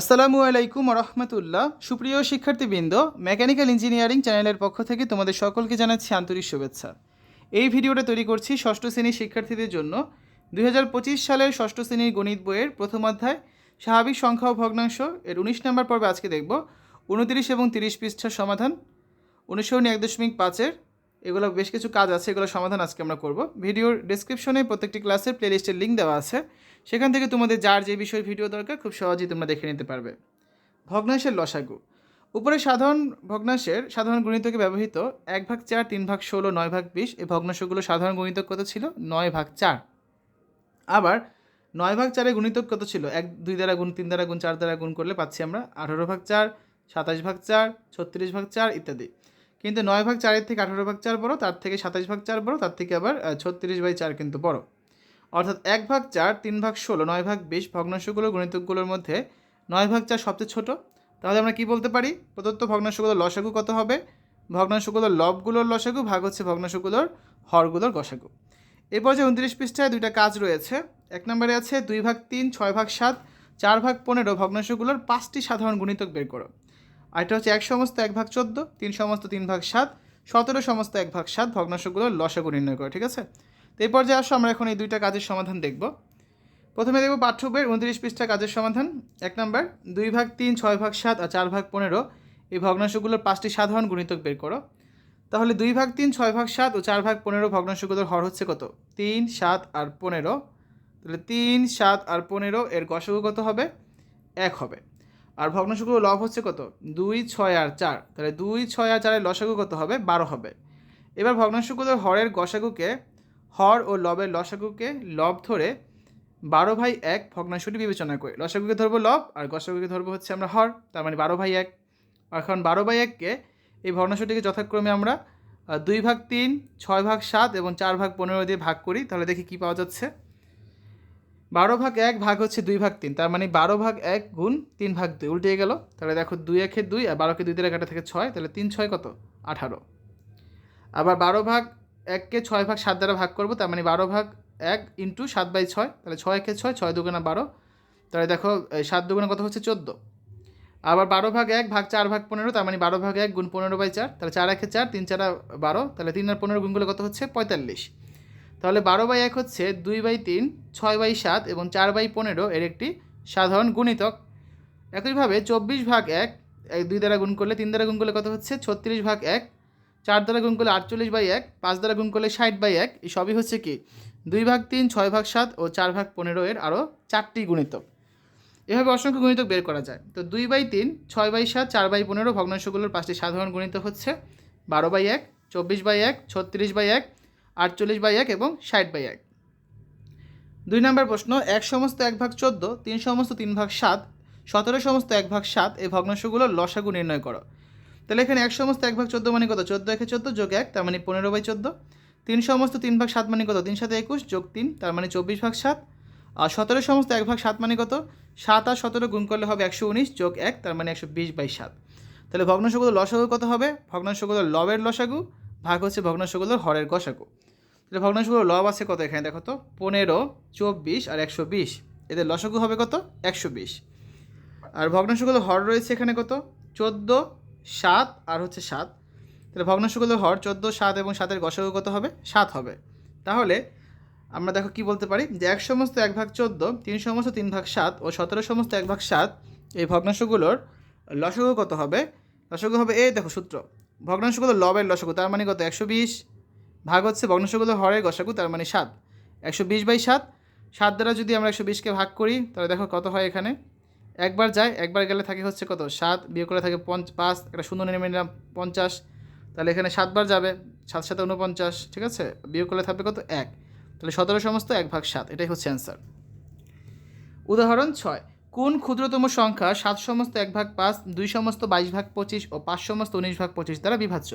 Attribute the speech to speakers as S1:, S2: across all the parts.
S1: আসসালামু আলাইকুম রহমতুল্লাহ। সুপ্রিয় শিক্ষার্থীবৃন্দ, মেকানিক্যাল ইঞ্জিনিয়ারিং চ্যানেলের পক্ষ থেকে তোমাদের সকলকে জানাচ্ছি আন্তরিক শুভেচ্ছা। এই ভিডিওটা তৈরি করছি ষষ্ঠ শ্রেণির শিক্ষার্থীদের জন্য। দুই হাজার পঁচিশ সালের ষষ্ঠ শ্রেণির গণিত বইয়ের প্রথম অধ্যায়, স্বাভাবিক সংখ্যা ও ভগ্নাংশ। এর উনিশ নম্বর পর্বে আজকে দেখব। উনতিরিশ এবং তিরিশ পৃষ্ঠার সমাধান। অনুসরণী এক দশমিক পাঁচের এগুলো বেশ কিছু কাজ আছে এগুলো সমাধান আজকে আমরা করব। ভিডিওর ডেসক্রিপশনে প্রত্যেকটি ক্লাসের প্লেলিস্টের লিঙ্ক দেওয়া আছে। সেখান থেকে তোমাদের যার যে বিষয় ভিডিও দরকার, খুব সহজেই তোমরা দেখে নিতে পারবে। ভগ্নাংশের লসাগু। উপরে সাধারণ ভগ্নাংশের সাধারণ গণিতকে ব্যবহৃত এক ভাগ চার, তিন ভাগ ষোলো, নয় ভাগ বিশ, এই ভগ্নাংশগুলো সাধারণ গণিতক কত ছিল? নয় ভাগ চার। আবার নয় ভাগ চারে গুণিতক কত ছিল? এক, দুই দ্বারা গুণ, তিন দ্বারা গুণ, চার দ্বারা গুণ করলে পাচ্ছি আমরা আঠারো ভাগ চার, সাতাশ ভাগ চার, ছত্রিশ ভাগ চার ইত্যাদি। কিন্তু নয় ভাগ চারের থেকে আঠারো ভাগ চার বড়, তার থেকে সাতাশ ভাগ চার বড়, তার থেকে আবার ছত্রিশ বাই চার কিন্তু বড়। অর্থাৎ এক ভাগ চার, তিন ভাগ ষোলো, নয় ভাগ বিশ ভগ্নাংশগুলো গণিতকগুলোর মধ্যে নয় ভাগ চার সবচেয়ে ছোট। তাহলে আমরা কি বলতে পারি? প্রদত্ত ভগ্নাংশগুলোর লসাগু কত হবে? ভগ্নাংশগুলোর লবগুলোর লসাগু ভাগ হচ্ছে ভগ্নাংশগুলোর হরগুলোর গসাগু। এরপর যে উনত্রিশ পৃষ্ঠায় দুইটা কাজ রয়েছে। এক নম্বরে আছে দুই ভাগ তিন, ছয় ভাগ সাত, চার ভাগ পনেরো ভগ্নাংশগুলোর পাঁচটি সাধারণ গুণিতক বের করো। আরেকটা হচ্ছে এক সমস্ত এক ভাগ চোদ্দ, তিন সমস্ত তিন ভাগ সাত, সতেরো সমস্ত এক ভাগ সাত ভগ্নাংশগুলোর লসাগু নির্ণয় করো, ঠিক আছে? তো এই পর্যায়ে আসো, আমরা এখন এই দুইটা কাজের সমাধান দেখব। প্রথমে দেখব পাঠ্য বইয়ের উনত্রিশ পৃষ্ঠা কাজের সমাধান, এক নম্বর, দুই ভাগ তিন, ছয় ভাগ সাত আর চার ভাগ পনেরো, এই ভগ্নাংশগুলোর পাঁচটি সাধারণ গুণিতক বের করো। তাহলে দুই ভাগ তিন, ছয় ভাগ সাত ও চার ভাগ পনেরো ভগ্নাংশগুলোর হর হচ্ছে কত? তিন, সাত আর পনেরো। তাহলে তিন, সাত আর পনেরো এর গসাগু কত হবে? এক হবে। আর ভগ্নাংশগুলো লব হচ্ছে কত? দুই, ছয় আর চার। তাহলে দুই, ছয় আর চারের লসাগু কত হবে? বারো হবে। এবার ভগ্নাংশগুলোর হরের গসাগুকে, হর ও লবের লসাগুকে লব ধরে বারো ভাই এক ভগ্নাংশটি বিবেচনা করে। লসাগুকে ধরবো লব, আর গসাগুকে ধরবো হচ্ছে আমরা হর, তার মানে বারো ভাই এক। এখন বারো ভাই এককে এই ভগ্নাংশটিকে যথাক্রমে আমরা দুই ভাগ তিন, ছয় ভাগ সাত এবং চার ভাগ পনেরো দিয়ে ভাগ করি। তাহলে দেখি কী পাওয়া যাচ্ছে। বারো ভাগ এক ভাগ হচ্ছে দুই ভাগ তিন, তার মানে বারো ভাগ এক গুণ তিন ভাগ দুই, উল্টে গেল। তাহলে দেখো দুই একে দুই আর বারোকে দুই দিয়ে কাটা থেকে ছয়, তাহলে তিন ছয় কত? আঠারো। আবার বারো ভাগ এককে ছয় ভাগ সাত দ্বারা ভাগ করব, তার মানে বারো ভাগ এক ইন্টু সাত বাই ছয়, তাহলে ছয় একে ছয় ছয় দুগুণা বারো। তাহলে দেখো সাত দুগুণা কত হচ্ছে চোদ্দ। আবার বারো ভাগ এক ভাগ চার ভাগ পনেরো, তার মানে বারো ভাগ এক গুণ পনেরো বাই চার, তাহলে চার একে চার, তিন চারা বারো, তাহলে তিন আর পনেরো গুণগুলো কত হচ্ছে? পঁয়তাল্লিশ। তাহলে বারো বাই এক হচ্ছে দুই বাই তিন, ছয় বাই সাত এবং চার বাই পনেরো এর একটি সাধারণ গুণিতক। একইভাবে চব্বিশ ভাগ এক দুই দ্বারা গুণ করলে তিন দ্বারা গুণ করলে কত হচ্ছে? ছত্রিশ ভাগ এক, চার দ্বারা গুণ করলে আটচল্লিশ বাই এক, পাঁচ দ্বারা গুণ করলে ষাট বাই এক, এই সবই হচ্ছে কি? দুই ভাগ তিন, ছয় ভাগ সাত ও চার ভাগ পনেরো এর আরও চারটি গুণিতক। এভাবে অসংখ্য গুণিতক বের করা যায়। তো দুই বাই তিন, ছয় বাই সাত, চার বাই পনেরো ভগ্নাংশগুলোর পাঁচটি সাধারণ গুণিতক হচ্ছে বারো বাই এক, চব্বিশ বাই এক, ছত্রিশ বাই এক আটচল্লিশ বাই এক এবং ষাট বাই এক। দুই নম্বর প্রশ্ন, এক সমস্ত এক ভাগ চোদ্দ, তিন সমস্ত তিন ভাগ সাত, সতেরো সমস্ত এক ভাগ সাত এই ভগ্নাংশগুলোর লসাগু নির্ণয় করো। তাহলে এখানে এক সমস্ত এক ভাগ চোদ্দ মানে কত? চোদ্দ একে চোদ্দ যোগ এক, তার মানে পনেরো বাই চোদ্দ। তিন সমস্ত তিন ভাগ সাত মানে কত? তিন সাথে একুশ যোগ তিন, তার মানে চব্বিশ ভাগ সাত। আর সতেরো সমস্ত এক ভাগ সাত মানে কত? সাত আর সতেরো গুণ করলে হবে একশো উনিশ যোগ এক, তার মানে একশো বিশ বাই সাত। তাহলে ভগ্নাংশগুলো লসাগু কত হবে? ভগ্নাংশগুলোর লবের লসাগু, ভাগ হচ্ছে ভগ্নাংশগুলোর হরের গসাগু। তাহলে ভগ্নাংশগুলো লব আছে কত এখানে? দেখো তো, পনেরো, চব্বিশ আর একশো বিশ। এদের লসাগু হবে কত? একশো বিশ। আর ভগ্নাংশগুলো হর রয়েছে এখানে কত? চোদ্দ, সাত আর হচ্ছে সাত। তাহলে ভগ্নাংশগুলো হর চোদ্দ, সাত এবং সাতের গসাগু কত হবে? সাত হবে। তাহলে আমরা দেখো কি বলতে পারি? যে এক সমস্ত এক ভাগ চোদ্দ, তিন সমস্ত তিন ভাগ সাত ও সতেরো সমস্ত এক ভাগ সাত, এই ভগ্নাংশগুলোর লসাগু কত হবে? লসাগু হবে এই দেখো সূত্র। ভগ্নাংশগুলো লবের লসাগু, তার মানে কত? একশো বিশ। ভাগ হচ্ছে ভগ্নাংশগুলো হরের গসাগু, তার মানে সাত। একশো বিশ বাই সাত সাত দ্বারা যদি আমরা একশো বিশকে ভাগ করি, তাহলে দেখো কত হয় এখানে? একবার যায়, একবার গেলে থাকে হচ্ছে কত? সাত, বিয়োগ করে থাকে পঞ্চ, পাঁচ, একটা শূন্য নেমে নিলাম, পঞ্চাশ। তাহলে এখানে সাতবার যাবে, সাত সাথে উনপঞ্চাশ ঠিক আছে? বিয়োগ করলে থাকবে কত? এক। তাহলে সতেরো সমস্ত, এক ভাগ সাত, এটাই হচ্ছে অ্যান্সার উদাহরণ ছয়, কোন ক্ষুদ্রতম সংখ্যা সাত সমস্ত, এক ভাগ পাঁচ, দুই সমস্ত, বাইশ ভাগ পঁচিশ ও পাঁচ সমস্ত, উনিশ ভাগ পঁচিশ দ্বারা বিভাজ্য?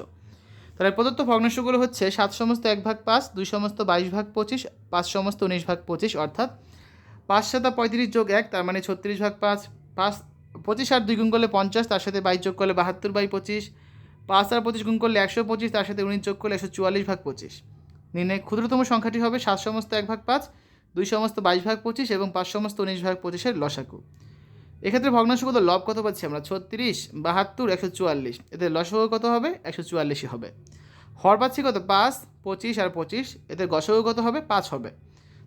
S1: তাহলে প্রদত্ত ভগ্নাংশগুলো হচ্ছে সাত সমস্ত এক ভাগ পাঁচ, দুই সমস্ত বাইশ ভাগ পঁচিশ, পাঁচ সমস্ত উনিশ ভাগ পঁচিশ, অর্থাৎ পাঁচ সাতা পঁয়ত্রিশ যোগ এক, তার মানে ছত্রিশ ভাগ পাঁচ পাঁচ, পঁচিশ আর দুই গুণ করলে পঞ্চাশ, তার সাথে বাইশ যোগ করলে বাহাত্তর বাই পঁচিশ, পাঁচ আর পঁচিশ গুণ করলে একশো পঁচিশ, তার সাথে উনিশ যোগ করলে একশো চুয়াল্লিশ ভাগ পঁচিশ। নির্ণয় ক্ষুদ্রতম সংখ্যাটি হবে সাত সমস্ত এক ভাগ পাঁচ, দুই সমস্ত বাইশ ভাগ পঁচিশ এবং পাঁচ সমস্ত উনিশ ভাগ পঁচিশের লসাকু এক্ষেত্রে ভগ্নাংশগত লব কত পাচ্ছি আমরা? ছত্রিশ, বাহাত্তর, একশো চুয়াল্লিশ। এতে লসগু কত হবে? একশো চুয়াল্লিশই হবে। হর পাচ্ছি কত? পাঁচ, পঁচিশ আর পঁচিশ। এতে গসগু কত হবে? পাঁচ হবে।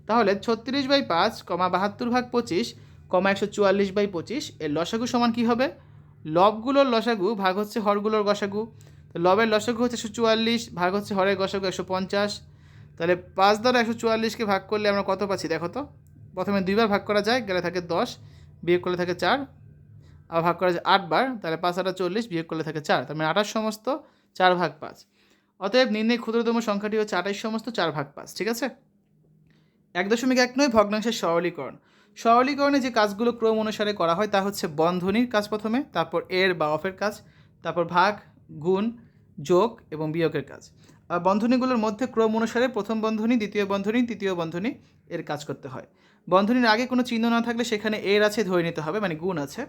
S1: তাহলে ছত্রিশ বাই পাঁচ, কমা বাহাত্তর ভাগ পঁচিশ, কমা একশো চুয়াল্লিশ বাই পঁচিশ। এর লসাগু সমান কী হবে? লবগুলোর লসাগু ভাগ হচ্ছে হরগুলোর গসাগু। লবের লসাগু হচ্ছে একশো চুয়াল্লিশ, ভাগ হচ্ছে হরের গসাগু একশো পঞ্চাশ। তাহলে পাঁচ দ্বারা একশো চুয়াল্লিশকে ভাগ করলে আমরা কত পাচ্ছি? দেখো তো। প্রথমে দুইবার ভাগ করা যায়, গেলে থাকে দশ। বিয়োগ করলে থাকে চার, আর ভাগ করা যায় আটবার তাহলে পাঁচ আটা চল্লিশ বিয়োগ করলে থাকে চার, তার মানে আঠাশ সমস্ত চার ভাগ পাঁচ। অতএব নির্ণয় ক্ষুদ্রতম সংখ্যাটি হচ্ছে আঠাশ সমস্ত চার ভাগ পাঁচ, ঠিক আছে? এক দশমিক এক নয়, ভগ্নাংশের সরলীকরণ। সরলীকরণে যে কাজগুলো ক্রম অনুসারে করা হয় তা হচ্ছে বন্ধনীর কাজ প্রথমে, তারপর এর বা অফের কাজ, তারপর ভাগ, গুণ, যোগ এবং বিয়োগের কাজ। বন্ধনীগুলোর মধ্যে ক্রম অনুসারে প্রথম বন্ধনী, দ্বিতীয় বন্ধনী, তৃতীয় বন্ধনী এর কাজ করতে হয়। বন্ধনীর আগে কোনো চিহ্ন না থাকলে সেখানে এর আছে, ধরে নিতে হবে মানে গুণ আছে।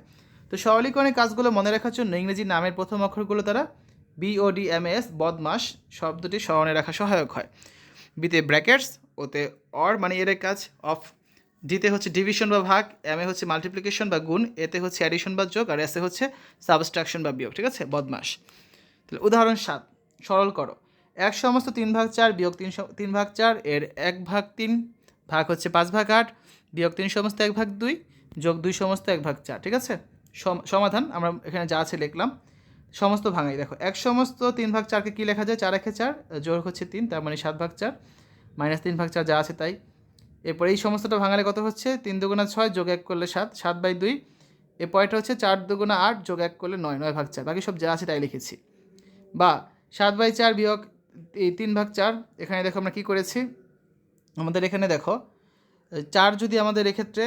S1: তো সরলীকরণের কাজগুলো মনে রাখার জন্য ইংরেজি নামের প্রথম অক্ষরগুলো দ্বারা বিওডি এম এস বদমাস শব্দটি স্মরণে রাখা সহায়ক হয়। বিতে ব্র্যাকেটস ওতে অর মানে এর কাজ অফ। ডিতে হচ্ছে ডিভিশন বা ভাগ এম এ হচ্ছে মাল্টিপ্লিকেশন বা গুণ এতে হচ্ছে অ্যাডিশন বা যোগ, আর এসে হচ্ছে সাবস্ট্রাকশন বা বিয়োগ, ঠিক আছে? বদমাস। তাহলে উদাহরণ সাত সরল করো এক সমস্ত তিন ভাগ চার বিয়োগ তিন তিন ভাগ চার এর এক ভাগ তিন ভাগ হচ্ছে পাঁচ ভাগ আট, বিয়োগ তিন সমস্ত এক ভাগ দুই, যোগ দুই সমস্ত এক ভাগ চার, ঠিক আছে? সম- সমাধান, আমরা এখানে যা আছে লিখলাম। সমস্ত ভাঙাই, দেখো, এক সমস্ত তিন ভাগ চারকে কী লেখা যায়? চার একে চার, যোগ হচ্ছে তিন, তার মানে সাত ভাগ চার, মাইনাস তিন ভাগ চার যা আছে তাই। এরপর এই সমস্তটা ভাঙালে কত হচ্ছে? তিন দুগুণা ছয় যোগ এক করলে সাত সাত বাই দুই। এ পয়েন্টটা হচ্ছে চার দুগুণা আট যোগ এক করলে নয় নয় ভাগ চার, বাকি সব যা আছে তাই লিখেছি। বা সাত বাই চার বিয়োগ এই তিন ভাগ চার, এখানে দেখো আমরা কী করেছি? আমাদের এখানে দেখো, চার যদি আমাদের এক্ষেত্রে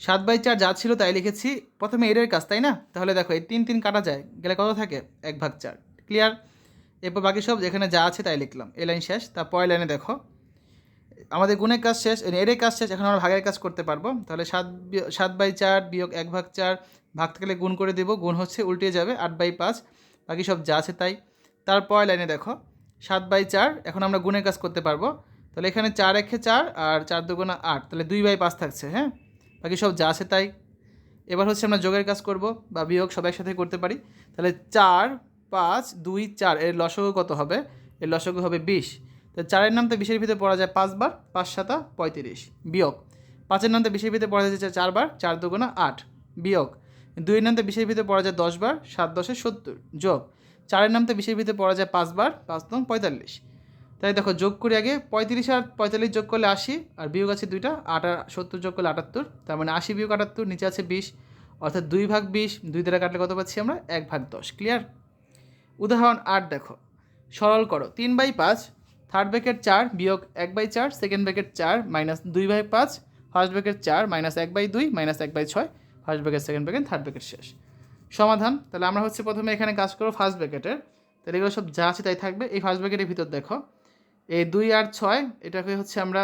S1: সাত বাই চার যা ছিল তাই লিখেছি। প্রথমে এরের কাজ, তাই না? তাহলে দেখো, এই তিন তিন কাটা যায়, গেলে কত থাকে? এক ভাগ চার। ক্লিয়ার এরপর বাকি সব যেখানে যা আছে তাই লিখলাম। এই লাইন শেষ, তার পরের লাইনে দেখো, আমাদের গুণের কাজ শেষ এরের কাজ শেষ, এখন আমরা ভাগের কাজ করতে পারব। তাহলে সাত সাত বাই চার বিয়োগ এক ভাগ চার, ভাগ থাকলে গুণ করে দেবো, গুণ হচ্ছে উল্টে যাবে আট বাই পাঁচ। বাকি সব যা আছে তাই। তারপর লাইনে দেখো, সাত বাই চার, এখন আমরা গুণের কাজ করতে পারব। তাহলে এখানে চার একে চার আর চার দুগুণা আট, তাহলে দুই বাই পাঁচ থাকছে হ্যাঁ? বাকি সব যা আছে তাই। এবার হচ্ছে আমরা যোগের কাজ করব বা বিয়োগ সব একসাথে করতে পারি। তাহলে চার, পাঁচ, দুই, চার, এর লসগু কত হবে? এর লসগু হবে বিশ। তো চারের নামতে বিশের ভিতরে পড়া যায় পাঁচবার পাঁচ সাতা পঁয়ত্রিশ। বিয়োগ। পাঁচের নামতে বিশের ভিতরে পড়া যাচ্ছে চারবার চার দুগুণা আট। বিয়োগ। দুইয়ের নামতে বিশের ভিতরে পড়া যায় দশবার সাত দশে সত্তর। যোগ। চারের নামতে বিশের ভিতরে পড়া যায় পাঁচবার পাঁচ নং পঁয়তাল্লিশ। তাই দেখো, যোগ করি আগে, পঁয়ত্রিশ আর পঁয়তাল্লিশ যোগ করলে আশি, আর বিয়োগ আছে দুইটা, আট আর সত্তর যোগ করলে আটাত্তর। তার মানে আশি বিয়োগ আটাত্তর, নিচে আছে বিশ, অর্থাৎ দুই ভাগ বিশ, দুই দ্বারা কাটলে কত পাচ্ছি আমরা? এক ভাগ দশ। ক্লিয়ার উদাহরণ আট দেখো। সরল করো, তিন বাই পাঁচ থার্ড ব্যাকেট চার, বিয়োগ এক বাই চার সেকেন্ড ব্যাকেট চার মাইনাস দুই বাই পাঁচ ফার্স্ট ব্যাকেট চার মাইনাস এক বাই দুই মাইনাস এক বাই ছয় first bracket second bracket third bracket শেষ। সমাধান, তাহলে আমরা হচ্ছে প্রথমে এখানে কাজ করব ফার্স্ট ব্যাকেটের তাহলে এগুলো সব যা আছে তাই থাকবে। এই ফার্স্ট ব্যাকেটের ভিতর দেখো, এই দুই আর ছয়, এটাকে হচ্ছে আমরা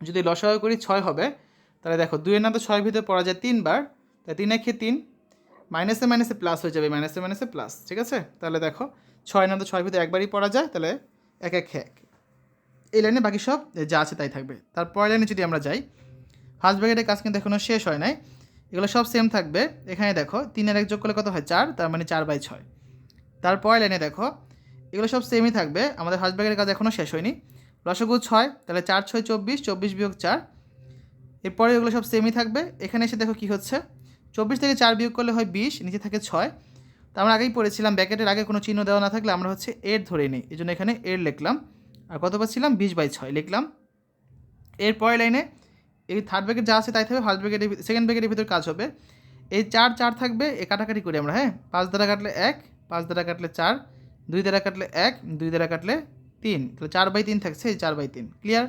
S1: যদি লসাগু করি ছয় হবে, তাহলে দেখো দুইয়ের নাম তো ছয়ের ভিতরে পড়া যায় তিনবার তাই তিন একে তিন মাইনাসে মাইনাসে প্লাস হয়ে যাবে মাইনাসে মাইনাসে প্লাস ঠিক আছে? তাহলে দেখো, ছয় নাম তো ছয়ের ভিতরে একবারই পড়া যায়, তাহলে এক এক এক। এই লাইনে বাকি সব যা আছে তাই থাকবে। তারপর লাইনে যদি আমরা যাই ফার্স্ট ব্র্যাকেটের কাজ কিন্তু এখনও শেষ হয় নাই। এগুলো সব সেম থাকবে। এখানে দেখো তিনের এক যোগ করলে কত হয়? চার, তার মানে চার বাই ছয়। তারপর লাইনে দেখো, এগুলো সব সেমই থাকবে। আমাদের ব্র্যাকেটের কাজ এখনও শেষ হয়নি। রসগু ছয়, তাহলে চার, ছয়, চব্বিশ চব্বিশ বিয়োগ চার। এরপরে এগুলো সব সেমই থাকবে। এখানে এসে দেখো কী হচ্ছে? চব্বিশ থেকে চার বিয়োগ করলে হয় বিশ, নিচে থাকে ছয়। তো আমরা আগেই পড়েছিলাম ব্যাকেটের আগে কোনো চিহ্ন দেওয়া না থাকলে আমরা হচ্ছে এর ধরে নিই। এই জন্য এখানে এর লিখলাম। আর কত পাচ্ছিলাম? বিশ বাই ছয় লিখলাম। এর পরের লাইনে এই থার্ড ব্যাকেট যা আছে তাই থাকবে ফার্স্ট ব্যাকেটের সেকেন্ড ব্যাকেটের ভিতরে কাজ হবে। এই চার চার থাকবে, এ কাটাকাটি করি আমরা হ্যাঁ? পাঁচ দ্বারা কাটলে এক, পাঁচ দ্বারা কাটলে চার, দুই দ্বারা কাটলে এক, দুই দ্বারা কাটলে তিন। তাহলে চার বাই তিন থাকছে, এই চার বাই তিন। ক্লিয়ার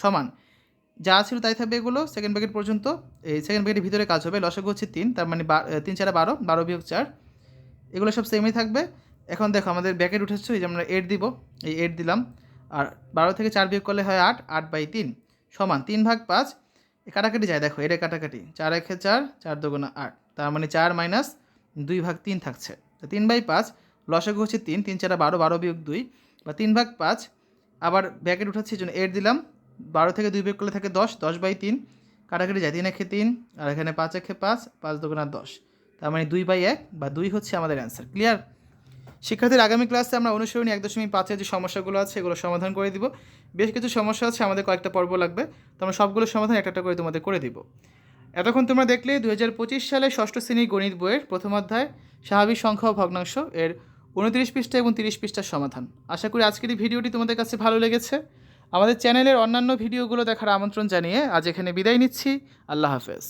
S1: সমান। যা ছিল তাই থাকবে এগুলো সেকেন্ড ব্যাকেট পর্যন্ত। এই সেকেন্ড ব্যাকেটের ভিতরে কাজ হবে, লসগু হচ্ছে তিন, তার মানে তিন চারা বারো বারো বিয়োগ চার। এগুলো সব সেমই থাকবে। এখন দেখো, আমাদের ব্যাকেট উঠেছে, এই যে আমরা এইট দিব, এই এইট দিলাম। আর বারো থেকে চার বিয়োগ করলে হয় আট আট বাই তিন। সমান, তিন ভাগ পাঁচ কাটাকাটি যায়, দেখো এটা কাটাকাটি। চার একে চার চার দুগুণা আট। তার মানে চার মাইনাস দুই ভাগ তিন থাকছে। তো তিন বাই পাঁচ লসগু হচ্ছে তিন তিন চারা বারো বারো বিয়োগ দুই। বা তিন ভাগ পাঁচ, আবার ব্যাকেট উঠাচ্ছি জন্য এইট দিলাম। বারো থেকে দুই বিয়োগ করলে থাকে দশ দশ বাই তিন। কাটাকাটি যায়, তিন একে তিন, আর এখানে পাঁচ একে পাঁচ পাঁচ দোকানা দশ। তার মানে দুই বাই এক, বা দুই হচ্ছে আমাদের অ্যান্সার। ক্লিয়ার? শিক্ষার্থীর আগামী ক্লাসে আমরা অনুসরণী এক দশমিক পাঁচের যে সমস্যাগুলো আছে, এগুলো সমাধান করে দিব। বেশ কিছু সমস্যা আছে, আমাদের কয়েকটা পর্ব লাগবে। তো আমরা সবগুলো সমাধান একটা একটা করে তোমাদের করে দিব। এতক্ষণ তোমরা দেখলে দু হাজার পঁচিশ সালে ষষ্ঠ শ্রেণির গণিত বইয়ের প্রথম অধ্যায়, স্বাভাবিক সংখ্যা ও ভগ্নাংশ এর উনত্রিশ পৃষ্ঠা এবং তিরিশ পৃষ্ঠার সমাধান। আশা করি আজকের এই ভিডিওটি তোমাদের কাছে ভালো লেগেছে। আমাদের চ্যানেলের অন্যান্য ভিডিওগুলো দেখার আমন্ত্রণ জানিয়ে আজ এখানে বিদায় নিচ্ছি। আল্লাহ হাফেজ।